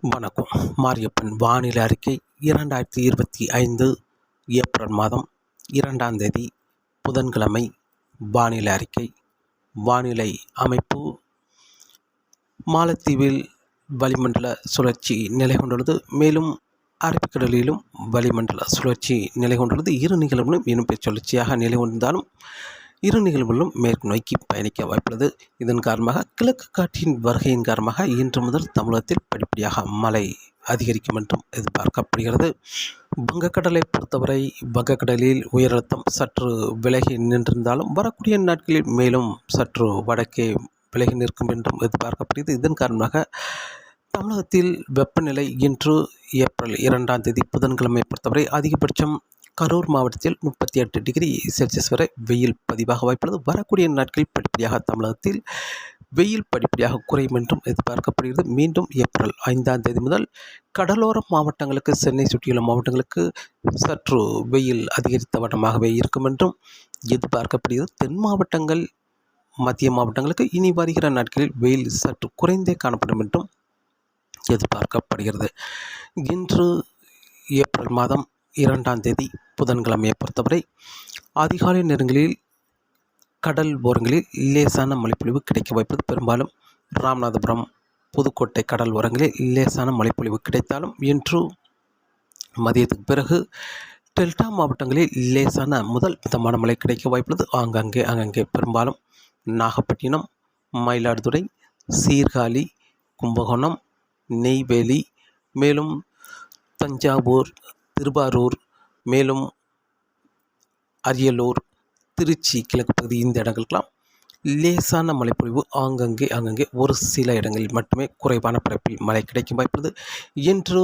வணக்கம். மாரியப்பன் வானிலை அறிக்கை இரண்டாயிரத்தி இருபத்தி ஐந்து ஏப்ரல் மாதம் இரண்டாம் தேதி புதன்கிழமை. வானிலை அறிக்கை. வானிலை அமைப்பு மாலத்தீவில் வளிமண்டல சுழற்சி நிலை கொண்டுள்ளது. மேலும் அரபிக்கடலிலும் வளிமண்டல சுழற்சி நிலை கொண்டுள்ளது. இரு நிகழ்வுகளும் இனப்பெயர் சுழற்சியாக நிலை கொண்டிருந்தாலும் இரு நிகழ்வுகளும் மேற்கு நோக்கி பயணிக்க வாய்ப்புள்ளது. இதன் காரணமாக கிழக்கு காற்றின் வருகையின் காரணமாக இன்று முதல் தமிழகத்தில் படிப்படியாக மழை அதிகரிக்கும் என்றும் எதிர்பார்க்கப்படுகிறது. வங்கக்கடலை பொறுத்தவரை வங்கக்கடலில் உயரழுத்தம் சற்று விலகி நின்றிருந்தாலும் வரக்கூடிய நாட்களில் மேலும் சற்று வடக்கே விலகி நிற்கும் என்றும் எதிர்பார்க்கப்படுகிறது. இதன் காரணமாக தமிழகத்தில் வெப்பநிலை இன்று ஏப்ரல் இரண்டாம் தேதி புதன்கிழமை பொறுத்தவரை அதிகபட்சம் கரூர் மாவட்டத்தில் முப்பத்தி எட்டு டிகிரி செல்சியஸ் வரை வெயில் பதிவாக வாய்ப்புள்ளது. வரக்கூடிய நாட்களில் படிப்படியாக தமிழகத்தில் வெயில் படிப்படியாக குறையும் என்றும் எதிர்பார்க்கப்படுகிறது. மீண்டும் ஏப்ரல் ஐந்தாம் தேதி முதல் கடலோர மாவட்டங்களுக்கு சென்னை சுற்றியுள்ள மாவட்டங்களுக்கு சற்று வெயில் அதிகரித்த வட்டமாகவே இருக்கும் என்றும் எதிர்பார்க்கப்படுகிறது. தென் மாவட்டங்கள் மத்திய மாவட்டங்களுக்கு இனி வருகிற நாட்களில் வெயில் சற்று குறைந்தே காணப்படும் என்றும் எதிர்பார்க்கப்படுகிறது. இன்று ஏப்ரல் மாதம் இரண்டாம் தேதி புதன்கிழமையை பொறுத்தவரை அதிகாலை நேரங்களில் கடல் ஓரங்களில் லேசான மழைப்பொழிவு கிடைக்க வாய்ப்பது. பெரும்பாலும் ராமநாதபுரம் புதுக்கோட்டை கடல் ஓரங்களில் லேசான மழைப்பொழிவு கிடைத்தாலும் இன்று மதியத்துக்கு பிறகு டெல்டா மாவட்டங்களில் லேசான முதல் மிதமான மழை கிடைக்க வாய்ப்புள்ளது. ஆங்காங்கே அங்கங்கே பெரும்பாலும் நாகப்பட்டினம் மயிலாடுதுறை சீர்காழி கும்பகோணம் நெய்வேலி மேலும் தஞ்சாவூர் திருவாரூர் மேலும் அரியலூர் திருச்சி கிழக்கு பகுதி இந்த இடங்களுக்கெல்லாம் லேசான மழைப்பொழிவு ஆங்கங்கே அங்கங்கே ஒரு சில இடங்களில் மட்டுமே குறைவான பரப்பில் மழை கிடைக்கும் வாய்ப்புள்ளது. இன்று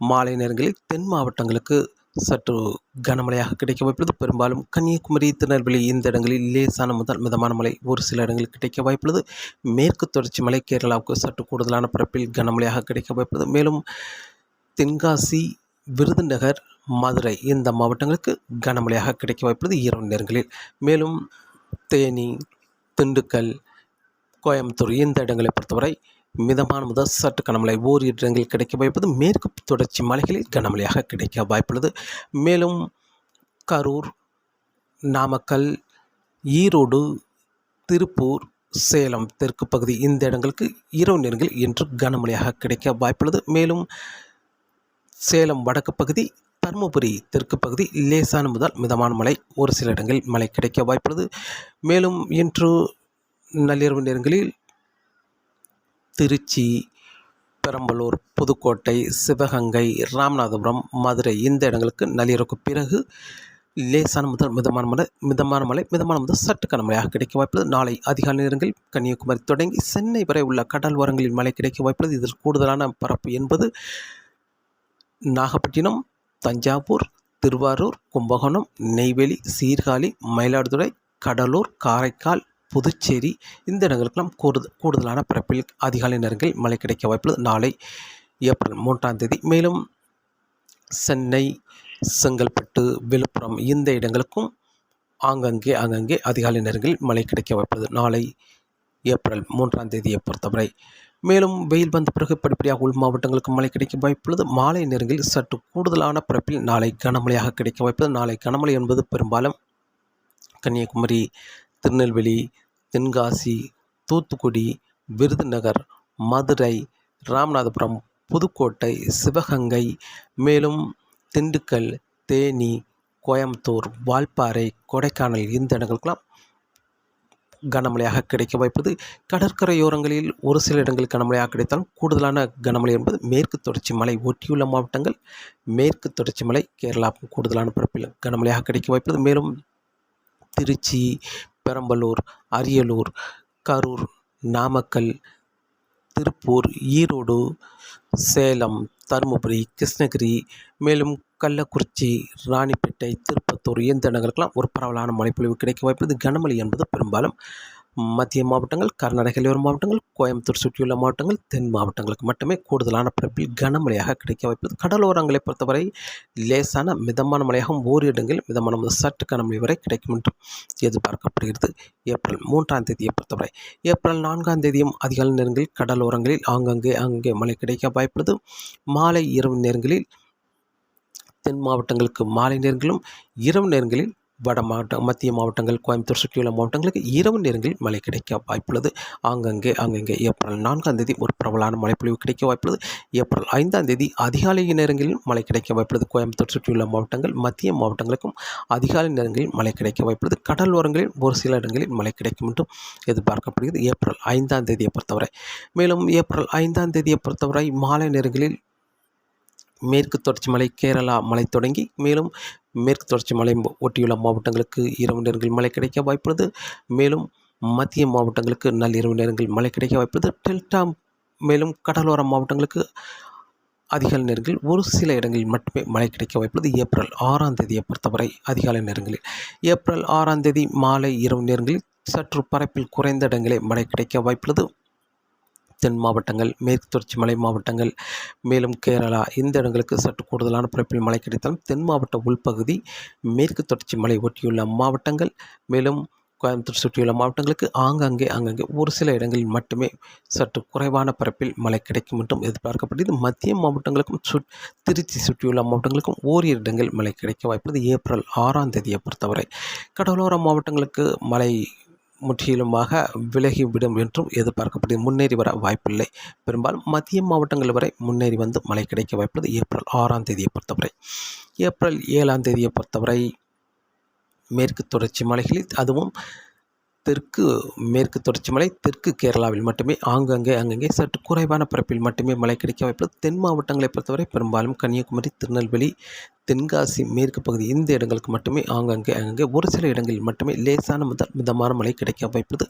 மாலை நேரங்களில் தென் மாவட்டங்களுக்கு சற்று கனமழையாக கிடைக்க வாய்ப்புள்ளது. பெரும்பாலும் கன்னியாகுமரி திருநெல்வேலி இந்த இடங்களில் லேசான முதல் மிதமான மழை ஒரு சில இடங்களில் கிடைக்க வாய்ப்புள்ளது. மேற்கு தொடர்ச்சி மலை கேரளாவுக்கு சற்று கூடுதலான பரப்பில் கனமழையாக கிடைக்க வாய்ப்புள்ளது. மேலும் தென்காசி விருதுநகர் மதுரை இந்த மாவட்டங்களுக்கு கனமழையாக கிடைக்க வாய்ப்புள்ளது இரவு நேரங்களில். மேலும் தேனி திண்டுக்கல் கோயம்புத்தூர் இந்த இடங்களை பொறுத்தவரை மிதமான முதல் சற்று கனமழை ஓரிரு இடங்களில் கிடைக்க வாய்ப்பது மேற்கு தொடர்ச்சி மலைகளில் கனமழையாக கிடைக்க வாய்ப்புள்ளது. மேலும் கரூர் நாமக்கல் ஈரோடு திருப்பூர் சேலம் தெற்கு பகுதி இந்த இடங்களுக்கு இரவு நேரங்களில் இன்று கனமழையாக கிடைக்க வாய்ப்புள்ளது. மேலும் சேலம் வடக்கு பகுதி தருமபுரி தெற்கு பகுதி லேசான முதல் மிதமான மழை. ஒரு சில இடங்களில் மழை கிடைக்க வாய்ப்புள்ளது. மேலும் இன்று நள்ளிரவு நேரங்களில் திருச்சி பெரம்பலூர் புதுக்கோட்டை சிவகங்கை ராமநாதபுரம் மதுரை இந்த இடங்களுக்கு நள்ளிரவுக்கு பிறகு லேசான முதல் மிதமான மழை மிதமான மழை மிதமான முதல் சற்று கனமழையாக கிடைக்க வாய்ப்புள்ளது. நாளை அதிகாலை நேரங்களில் கன்னியாகுமரி தொடங்கி சென்னை வரை உள்ள கடல் ஓரங்களில் மழை கிடைக்க வாய்ப்புள்ளது. இதில் கூடுதலான பரப்பு என்பது நாகப்பட்டினம் தஞ்சாவூர் திருவாரூர் கும்பகோணம் நெய்வேலி சீர்காழி மயிலாடுதுறை கடலூர் காரைக்கால் புதுச்சேரி இந்த இடங்களுக்கெல்லாம் கூடுதல் கூடுதலான பிறப்பில் அதிகாலை நேரங்களில் மழை கிடைக்க வாய்ப்புள்ளது. நாளை ஏப்ரல் மூன்றாம் தேதி. மேலும் சென்னை செங்கல்பட்டு விழுப்புரம் இந்த இடங்களுக்கும் ஆங்கங்கே ஆங்கங்கே அதிகாலை நேரங்களில் மழை கிடைக்க வாய்ப்புள்ளது. நாளை ஏப்ரல் மூன்றாம் தேதியை பொறுத்தவரை மேலும் வெயில் வந்த பிறகு படிப்படியாக உள் மாவட்டங்களுக்கு மழை கிடைக்க வாய்ப்புள்ளது. மாலை நேரங்களில் சற்று கூடுதலான பிறப்பில் நாளை கனமழையாக கிடைக்க வாய்ப்புள்ளது. நாளை கனமழை என்பது பெரும்பாலும் கன்னியாகுமரி திருநெல்வேலி தென்காசி தூத்துக்குடி விருதுநகர் மதுரை ராமநாதபுரம் புதுக்கோட்டை சிவகங்கை மேலும் திண்டுக்கல் தேனி கோயம்புத்தூர் வால்பாறை கொடைக்கானல் இந்த இடங்களுக்கெல்லாம் கனமழையாக கிடைக்க வாய்ப்பது கடற்கரையோரங்களில் ஒரு சில இடங்களில் கனமழையாக கிடைத்தாலும் கூடுதலான கனமழை என்பது மேற்கு தொடர்ச்சி மலை ஒட்டியுள்ள மாவட்டங்கள். மேற்கு தொடர்ச்சி மலை கேரளா கூடுதலான பரப்பில் கனமழையாக கிடைக்க வாய்ப்பது. மேலும் திருச்சி பெரம்பலூர் அரியலூர் கரூர் நாமக்கல் திருப்பூர் ஈரோடு சேலம் தருமபுரி கிருஷ்ணகிரி மேலும் கள்ளக்குறிச்சி ராணிப்பேட்டை திருப்பத்தூர் இந்த இடங்களுக்கெல்லாம் ஒரு பரவலான மழைப்பொழிவு கிடைக்க வாய்ப்புள்ளது. கனமழை என்பது பெரும்பாலும் மத்திய மாவட்டங்கள் கர்நாடக எல்லையோர மாவட்டங்கள் கோயம்புத்தூர் சுற்றியுள்ள மாவட்டங்கள் தென் மாவட்டங்களுக்கு மட்டுமே கூடுதலான பரப்பில் கனமழையாக கிடைக்க வாய்ப்புள்ளது. கடலோரங்களை பொறுத்தவரை லேசான மிதமான மழையாகவும் ஓர் இடங்களில் மிதமான முதல் சற்று கனமழை வரை கிடைக்கும் என்றும் எதிர்பார்க்கப்படுகிறது. ஏப்ரல் மூன்றாம் தேதியை பொறுத்தவரை ஏப்ரல் நான்காம் தேதியும் அதிகாலை நேரங்களில் கடலோரங்களில் ஆங்கங்கே அங்கே மழை கிடைக்க வாய்ப்புள்ளது. மாலை இரவு நேரங்களில் தென் மாவட்டங்களுக்கு மாலை நேரங்களிலும் இரவு நேரங்களில் வட மாவட்டம் மத்திய மாவட்டங்கள் கோயம்புத்தூர் சுற்றியுள்ள மாவட்டங்களுக்கு இரவு நேரங்களில் மழை கிடைக்க வாய்ப்புள்ளது. ஆங்கங்கே அங்கங்கே ஏப்ரல் நான்காம் தேதி ஒரு பிரபலான மழைப்பொழிவு கிடைக்க வாய்ப்புள்ளது. ஏப்ரல் ஐந்தாம் தேதி அதிகாலை நேரங்களில் மழை கிடைக்க வாய்ப்புள்ளது. கோயம்புத்தூர் சுற்றியுள்ள மாவட்டங்கள் மத்திய மாவட்டங்களுக்கும் அதிகாலை நேரங்களில் மழை கிடைக்க வாய்ப்புள்ளது. கடலோரங்களில் ஒரு சில இடங்களில் மழை கிடைக்கும் என்றும் எதிர்பார்க்கப்படுகிறது. ஏப்ரல் ஐந்தாம் தேதியை பொறுத்தவரை. மேலும் ஏப்ரல் ஐந்தாம் தேதியை பொறுத்தவரை மாலை நேரங்களில் மேற்கு தொடர்ச்சி மலை கேரளா மலை தொடங்கி மேலும் மேற்கு தொடர்ச்சி மலை ஒட்டியுள்ள மாவட்டங்களுக்கு இரவு நேரங்களில் மழை கிடைக்க வாய்ப்புள்ளது. மேலும் மத்திய மாவட்டங்களுக்கு நள்ளிரவு நேரங்களில் மழை கிடைக்க வாய்ப்புள்ளது. டெல்டா மேலும் கடலோர மாவட்டங்களுக்கு அதிகாலை நேரங்களில் ஒரு சில இடங்களில் மட்டுமே மழை கிடைக்க வாய்ப்புள்ளது. ஏப்ரல் ஆறாம் தேதியை பொறுத்தவரை அதிகாலை நேரங்களில். ஏப்ரல் ஆறாம் தேதி மாலை இரவு நேரங்களில் சற்று பரப்பில் குறைந்த இடங்களே மழை கிடைக்க வாய்ப்புள்ளது. தென் மாவட்டங்கள் மேற்கு தொடர்ச்சி மலை மாவட்டங்கள் மேலும் கேரளா இந்த இடங்களுக்கு சற்று கூடுதலான பரப்பில் மழை கிடைத்தாலும் தென் மாவட்ட உள்பகுதி மேற்கு தொடர்ச்சி மலை ஒட்டியுள்ள மாவட்டங்கள் மேலும் கோயம்புத்தூர் சுற்றியுள்ள மாவட்டங்களுக்கு ஆங்காங்கே அங்கங்கே ஒரு சில இடங்களில் மட்டுமே சற்று குறைவான பரப்பில் மழை கிடைக்கும் என்றும் எதிர்பார்க்கப்படுகிறது. மத்திய மாவட்டங்களுக்கும் சு திருச்சி சுற்றியுள்ள மாவட்டங்களுக்கும் ஓரிரு இடங்கள் மழை கிடைக்க வாய்ப்புள்ளது. ஏப்ரல் ஆறாம் தேதியை பொறுத்தவரை கடலோர மாவட்டங்களுக்கு மழை முற்றிலுமாக விலகிவிடும் என்றும் எதிர்பார்க்கப்படுகிறது முன்னேறி வர வாய்ப்பில்லை. பெரும்பாலும் மத்திய மாவட்டங்கள் வரை முன்னேறி வந்து மழை கிடைக்க வாய்ப்புள்ளது. ஏப்ரல் ஆறாம் தேதியை பொறுத்தவரை. ஏப்ரல் ஏழாம் தேதியை பொறுத்தவரை மேற்கு தொடர்ச்சி மலைகளில் அதுவும் தெற்கு மேற்கு தொடர்ச்சி மலை தெற்கு கேரளாவில் மட்டுமே ஆங்கங்கே அங்கங்கே சற்று குறைவான பரப்பில் மட்டுமே மழை கிடைக்க வாய்ப்புள்ளது. தென் மாவட்டங்களை பொறுத்தவரை பெரும்பாலும் கன்னியாகுமரி திருநெல்வேலி தென்காசி மேற்கு பகுதி இந்த இடங்களுக்கு மட்டுமே ஆங்கங்கே அங்கங்கே ஒரு சில இடங்களில் மட்டுமே லேசான மித மிதமான மழை கிடைக்க வாய்ப்பது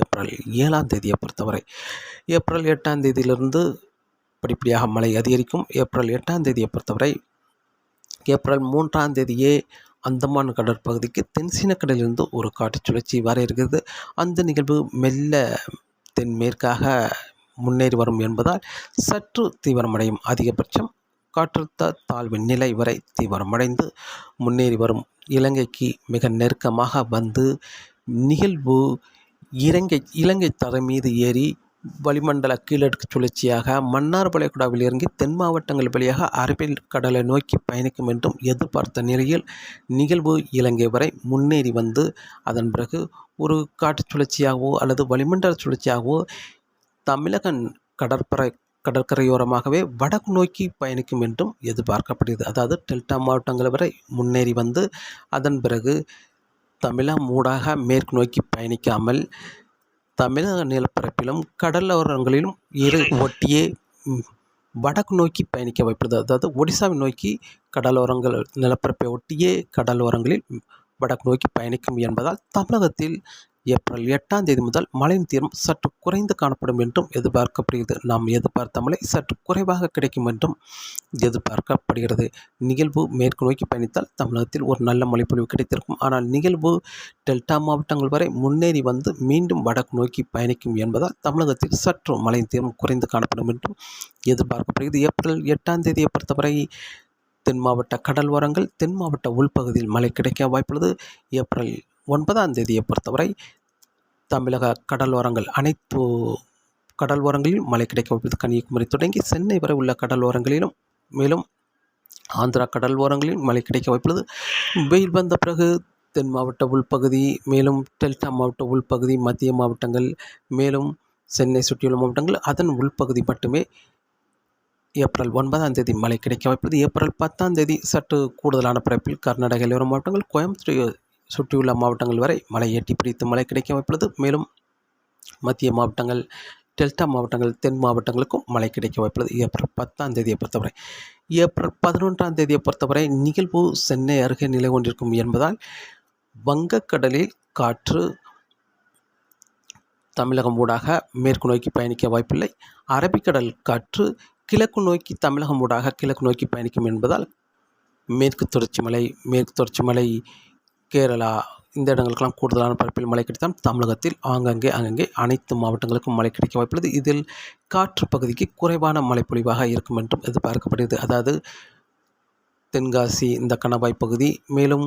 ஏப்ரல் ஏழாம் தேதியை பொறுத்தவரை ஏப்ரல் எட்டாம் தேதியிலிருந்து படிப்படியாக மழை அதிகரிக்கும். ஏப்ரல் எட்டாம் தேதியை பொறுத்தவரை ஏப்ரல் மூன்றாம் தேதியே அந்தமான் கடற்பகுதிக்கு தென்சீன கடலிலிருந்து ஒரு காற்று சுழற்சி வர இருக்கிறது. அந்த நிகழ்வு மெல்ல தென்மேற்காக முன்னேறி வரும் என்பதால் சற்று தீவிரமடையும். அதிகபட்சம் காற்றழுத்த தாழ்வின் நிலை வரை தீவிரமடைந்து முன்னேறி வரும். இலங்கைக்கு மிக நெருக்கமாக வந்து நிகழ்வு இலங்கை இலங்கை தரை மீது ஏறி வளிமண்டல கீழடுக்கு சுழற்சியாக மன்னார் வளைகுடாவில் இறங்கி தென் மாவட்டங்கள் வழியாக அரபில் கடலை நோக்கி பயணிக்கும் என்றும் எதிர்பார்த்த நிலையில் நிகழ்வு இலங்கை வரை முன்னேறி வந்து அதன் பிறகு ஒரு காட்டு சுழற்சியாகவோ அல்லது வளிமண்டல சுழற்சியாகவோ தமிழக கடற்படை கடற்கரையோரமாகவே வடக்கு நோக்கி பயணிக்கும் என்றும் எதிர்பார்க்கப்படுகிறது. அதாவது டெல்டா மாவட்டங்கள் வரை முன்னேறி வந்து அதன் பிறகு தமிழகம் ஊடாக மேற்கு நோக்கி பயணிக்காமல் தமிழக நிலப்பரப்பிலும் கடலோரங்களிலும் இரு ஒட்டியே வடக்கு நோக்கி பயணிக்க வைப்பது அதாவது ஒடிசாவை நோக்கி கடலோரங்கள் நிலப்பரப்பை ஒட்டியே கடலோரங்களில் வடக்கு நோக்கி பயணிக்கும் என்பதால் தமிழகத்தில் ஏப்ரல் எட்டாம் தேதி முதல் மழையின் தீரம் சற்று குறைந்து காணப்படும் என்றும் எதிர்பார்க்கப்படுகிறது. நாம் எதிர்பார்த்த மழை சற்று குறைவாக கிடைக்கும் என்றும் எதிர்பார்க்கப்படுகிறது. நிகழ்வு மேற்கு நோக்கி பயணித்தால் தமிழகத்தில் ஒரு நல்ல மழைப்பொழிவு கிடைத்திருக்கும். ஆனால் நிகழ்வு டெல்டா மாவட்டங்கள் வரை முன்னேறி வந்து மீண்டும் வடக்கு நோக்கி பயணிக்கும் என்பதால் தமிழகத்தில் சற்று மழையின் தீரம் குறைந்து காணப்படும் என்றும் எதிர்பார்க்கப்படுகிறது. ஏப்ரல் எட்டாம் தேதியை பொறுத்தவரை தென் மாவட்ட கடல் ஓரங்கள் தென் மாவட்ட உள்பகுதியில் மழை கிடைக்க வாய்ப்புள்ளது. ஏப்ரல் ஒன்பதாம் தேதியை பொறுத்தவரை தமிழக கடலோரங்கள் அனைத்து கடலோரங்களிலும் மழை கிடைக்க வைப்பது கன்னியாகுமரி தொடங்கி சென்னை வரை உள்ள கடலோரங்களிலும் மேலும் ஆந்திரா கடல் ஓரங்களிலும் மழை கிடைக்க வாய்ப்புள்ளது வெயில் வந்த பிறகு தென் மாவட்ட உள்பகுதி மேலும் டெல்டா மாவட்ட உள்பகுதி மத்திய மாவட்டங்கள் மேலும் சென்னை சுற்றியுள்ள மாவட்டங்கள் அதன் உள்பகுதி மட்டுமே ஏப்ரல் ஒன்பதாம் தேதி மழை கிடைக்க வாய்ப்புள்ளது ஏப்ரல் பத்தாம் தேதி சற்று கூடுதலான பரப்பில் கர்நாடக எல்லோரும் மாவட்டங்கள் கோயம்புத்தூர் சுற்றியுள்ள மாவட்டங்கள் வரை மழை எட்டி பிடித்து மழை கிடைக்க வாய்ப்புள்ளது மேலும் மத்திய மாவட்டங்கள் டெல்டா மாவட்டங்கள் தென் மாவட்டங்களுக்கும் மழை கிடைக்க வாய்ப்புள்ளது ஏப்ரல் பத்தாம் தேதியை பொறுத்தவரை. ஏப்ரல் பதினொன்றாம் தேதியை பொறுத்தவரை நிகழ்வு சென்னை அருகே நிலை கொண்டிருக்கும் என்பதால் வங்கக்கடலில் காற்று தமிழகம் ஊடாக மேற்கு நோக்கி பயணிக்க வாய்ப்பில்லை. அரபிக்கடல் காற்று கிழக்கு நோக்கி தமிழகம் ஊடாக கிழக்கு நோக்கி பயணிக்கும் என்பதால் மேற்கு தொடர்ச்சி மலை மேற்கு தொடர்ச்சி மலை கேரளா இந்த இடங்களுக்கெல்லாம் கூடுதலான பரப்பில் மழை கிடைத்தால் தமிழகத்தில் ஆங்கங்கே அங்கங்கே அனைத்து மாவட்டங்களுக்கும் மழை கிடைக்க வாய்ப்புள்ளது. இதில் காற்று பகுதிக்கு குறைவான மழைப்பொழிவாக இருக்கும் என்றும் எதிர்பார்க்கப்படுகிறது. அதாவது தென்காசி இந்த கணவாய் பகுதி மேலும்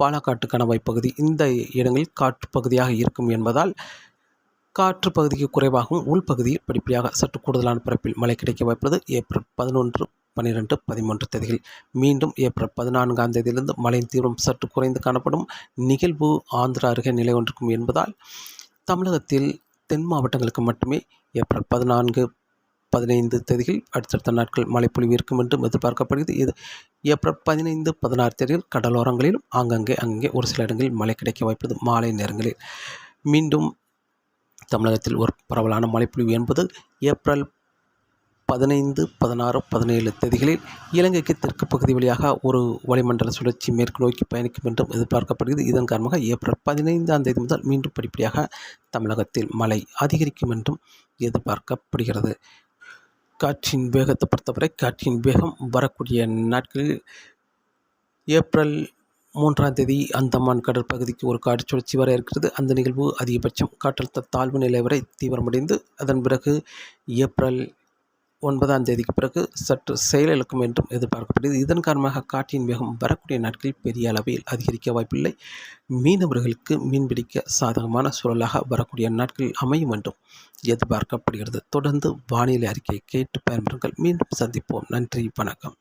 பாலக்காட்டு கணவாய் பகுதி இந்த இடங்களில் காற்று பகுதியாக இருக்கும் என்பதால் காற்று பகுதிக்கு குறைவாகவும் உள்பகுதியில் படிப்படியாக சற்று கூடுதலான பரப்பில் மழை கிடைக்க வாய்ப்புள்ளது. ஏப்ரல் பதினொன்று பன்னிரெண்டு பதிமூன்று தேதிகள். மீண்டும் ஏப்ரல் பதினான்காம் தேதியிலிருந்து மழையின் தீவிரம் சற்று குறைந்து காணப்படும் நிகழ்வு ஆந்திரா அருகே நிலை ஒன்றிருக்கும் என்பதால் தமிழகத்தில் தென் மாவட்டங்களுக்கு மட்டுமே ஏப்ரல் பதினான்கு பதினைந்து தேதிகள் அடுத்தடுத்த நாட்கள் மழைப்பொழிவு இருக்கும் என்றும் எதிர்பார்க்கப்படுகிறது. இது ஏப்ரல் பதினைந்து பதினாறு தேதிகள் கடலோரங்களிலும் ஆங்கங்கே அங்கே ஒரு சில இடங்களில் மழை கிடைக்க வாய்ப்பது மாலை நேரங்களில் மீண்டும் தமிழகத்தில் ஒரு பரவலான மழைப்பொழிவு என்பது ஏப்ரல் பதினைந்து பதினாறு பதினேழு தேதிகளில் இலங்கைக்கு தெற்கு பகுதி வழியாக ஒரு வளிமண்டல சுழற்சி மேற்கு நோக்கி பயணிக்கும் என்றும் எதிர்பார்க்கப்படுகிறது. இதன் காரணமாக ஏப்ரல் பதினைந்தாம் தேதி முதல் மீண்டும் படிப்படியாக தமிழகத்தில் மழை அதிகரிக்கும் என்றும் எதிர்பார்க்கப்படுகிறது. காற்றின் வேகத்தை பொறுத்தவரை காற்றின் வேகம் வரக்கூடிய நாட்களில் ஏப்ரல் மூன்றாம் தேதி அந்தமான் கடற்பகுதிக்கு ஒரு காற்று சுழற்சி வர இருக்கிறது. அந்த நிகழ்வு அதிகபட்சம் காற்றழுத்த தாழ்வு நிலை வரை தீவிரமடைந்து அதன் பிறகு ஏப்ரல் ஒன்பதாம் தேதிக்கு பிறகு சற்று செயலிழக்கும் என்றும் எதிர்பார்க்கப்படுகிறது. இதன் காரணமாக காற்றின் வேகம் வரக்கூடிய நாட்களில் பெரிய அளவில் அதிகரிக்க வாய்ப்பில்லை. மீனவர்களுக்கு மீன்பிடிக்க சாதகமான சூழலாக வரக்கூடிய நாட்களில் அமையும் என்றும் எதிர்பார்க்கப்படுகிறது. தொடர்ந்து வானிலை அறிக்கையை கேட்டு பயன்பெறுங்கள். மீண்டும் சந்திப்போம். நன்றி. வணக்கம்.